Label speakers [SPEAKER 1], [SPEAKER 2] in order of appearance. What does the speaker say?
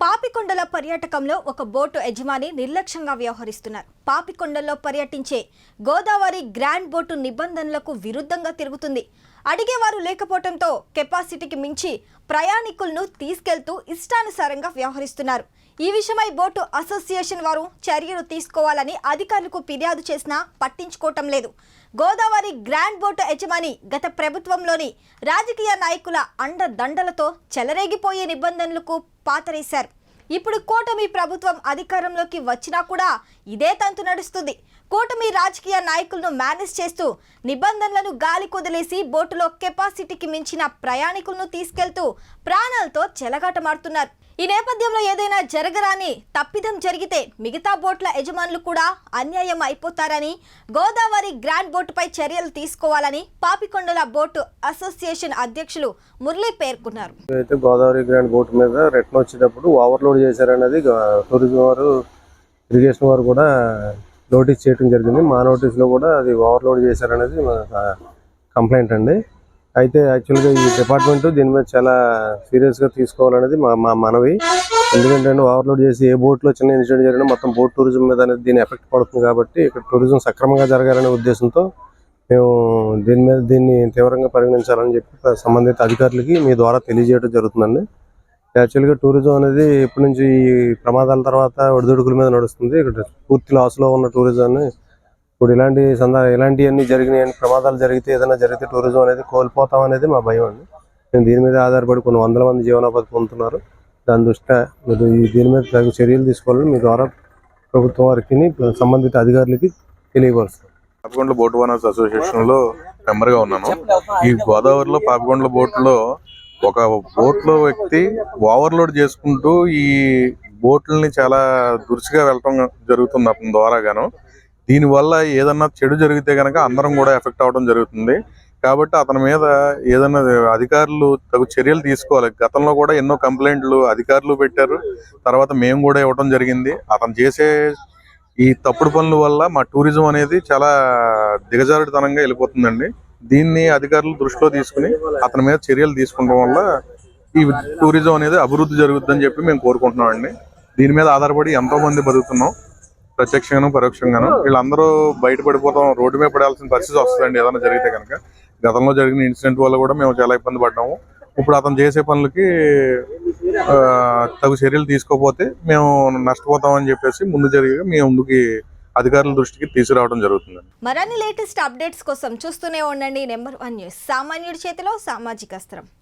[SPEAKER 1] పాపికొండల పర్యాటకంలో ఒక బోటు యజమాని నిర్లక్ష్యంగా వ్యవహరిస్తున్నారు. పాపికొండల్లో పర్యటించే గోదావరి గ్రాండ్ బోటు నిబంధనలకు విరుద్ధంగా తిరుగుతుంది. అడిగేవారు లేకపోవడంతో కెపాసిటీకి మించి ప్రయాణికులను తీసుకెళ్తూ ఇష్టానుసారంగా వ్యవహరిస్తున్నారు. ఈ విషయమై బోటు అసోసియేషన్ వారు చర్యలు తీసుకోవాలని అధికారులకు ఫిర్యాదు చేసినా పట్టించుకోవటం లేదు. గోదావరి గ్రాండ్ బోటు యజమాని గత ప్రభుత్వంలోని రాజకీయ నాయకుల అండదండలతో చెలరేగిపోయే నిబంధనలకు పాతరేశారు. ఇప్పుడు కూటమి ప్రభుత్వం అధికారంలోకి వచ్చినా కూడా ఇదే తంతు నడుస్తుంది. కూటమి రాజకీయ నాయకులను మేనేజ్ చేస్తూ నిబంధనలను గాలి కుదిలేసి బోటులో కెపాసిటీకి మించిన ప్రయాణికులను తీసుకెళ్తూ ప్రాణాలతో చెలగాటమాడుతున్నారు. ఈ నేపథ్యంలో ఏదైనా జరగరాని తప్పిదం జరిగితే మిగతా బోట్ల యజమానులు కూడా అన్యాయం అయిపోతారని గోదావరి గ్రాండ్ బోటుపై చర్యలు తీసుకోవాలని పాపికొండల బోటు అసోసియేషన్ అధ్యక్షులు మురళి పేర్కొన్నారు.
[SPEAKER 2] అయితే గోదావరి గ్రాండ్ బోటు మీద రిటర్న్ వచ్చేటప్పుడు ఓవర్లోడ్ చేశారనేది టూరిజం వారు ఇరిగేషన్ వారు కూడా నోటీస్ చేయడం జరిగింది. మా నోటీస్లో కూడా అది ఓవర్లోడ్ చేశారనేది కంప్లైంట్ అండి. అయితే యాక్చువల్గా ఈ డిపార్ట్మెంట్ దీని మీద చాలా సీరియస్గా తీసుకోవాలనేది మా మా మనవి. ఎందుకంటే ఓవర్లోడ్ చేసి ఏ బోట్లో చిన్న ఇన్సిడెంట్ జరిగినా మొత్తం బోట్ టూరిజం మీద అనేది దీని ఎఫెక్ట్ పడుతుంది కాబట్టి ఇక్కడ టూరిజం సక్రమంగా జరగాలనే ఉద్దేశంతో మేము దీని మీద దీన్ని తీవ్రంగా పరిగణించాలని చెప్పి సంబంధిత అధికారులకి మీ ద్వారా తెలియజేయడం జరుగుతుందండి. యాక్చువల్గా టూరిజం అనేది ఇప్పటి నుంచి ఈ ప్రమాదాల తర్వాత ఒడిదుడుకుల మీద నడుస్తుంది. ఇక్కడ పూర్తి లాస్లో ఉన్న టూరిజాన్ని ఇప్పుడు ఇలాంటి సందా ఇలాంటివన్నీ జరిగినాయి ప్రమాదాలు జరిగితే ఏదైనా జరిగితే టూరిజం అనేది కోల్పోతాం అనేది మా భయం అండి. మేము దీని మీద ఆధారపడి కొన్ని వందల మంది జీవనోపాధి పొందుతున్నారు. దాని దృష్ట్యా మీరు దీని మీద తగు చర్యలు తీసుకోవాలని మీ ద్వారా ప్రభుత్వం వారికి సంబంధిత అధికారులకి తెలియపరుస్తాం
[SPEAKER 3] పాపికొండల బోట్ ఓనర్స్ అసోసియేషన్లో మెంబర్గా ఉన్నాను. ఈ గోదావరిలో పాపికొండల బోట్లో ఒక బోట్లో వ్యక్తి ఓవర్లోడ్ చేసుకుంటూ ఈ బోట్లని చాలా దురుసుగా వెళ్ళటం జరుగుతుంది అతని ద్వారాగాను దీనివల్ల ఏదన్నా చెడు జరిగితే కనుక అందరం కూడా ఎఫెక్ట్ అవడం జరుగుతుంది. కాబట్టి అతని మీద ఏదైనా అధికారులు తగు చర్యలు తీసుకోవాలి. గతంలో కూడా ఎన్నో కంప్లైంట్లు అధికారులు పెట్టారు. తర్వాత మేము కూడా ఇవ్వడం జరిగింది. అతను చేసే ఈ తప్పుడు పనుల వల్ల మా టూరిజం అనేది చాలా దిగజారుడితనంగా వెళ్ళిపోతుందండి. దీన్ని అధికారులు దృష్టిలో తీసుకుని అతని మీద చర్యలు తీసుకోవడం వల్ల ఈ టూరిజం అనేది అభివృద్ధి జరుగుతుందని చెప్పి మేము కోరుకుంటున్నాం అండి దీని మీద ఆధారపడి ఎంతో మంది బతుకుతున్నాం. ప్రత్యక్షంగాను పరోక్షంగాను వీళ్ళందరూ బయటపడిపోతాం రోడ్డు మీద పడాల్సిన పరిస్థితి వస్తుందండి ఏదైనా జరిగితే కనుక. గతంలో జరిగిన ఇన్సిడెంట్ వల్ల కూడా మేము చాలా ఇబ్బంది పడ్డాము. ఇప్పుడు అతను చేసే పనులకి తగు చర్యలు తీసుకోకపోతే మేము నష్టపోతామని చెప్పేసి ముందు జరిగి మేము ముందుకి అధికారుల దృష్టికి తీసుకురావడం జరుగుతుంది
[SPEAKER 1] మరిన్ని లేటెస్ట్ అప్డేట్స్ కోసం చూస్తూనే ఉండండి. Number one news. సామాన్యుడి చేతిలో సామాజిక అస్త్రం.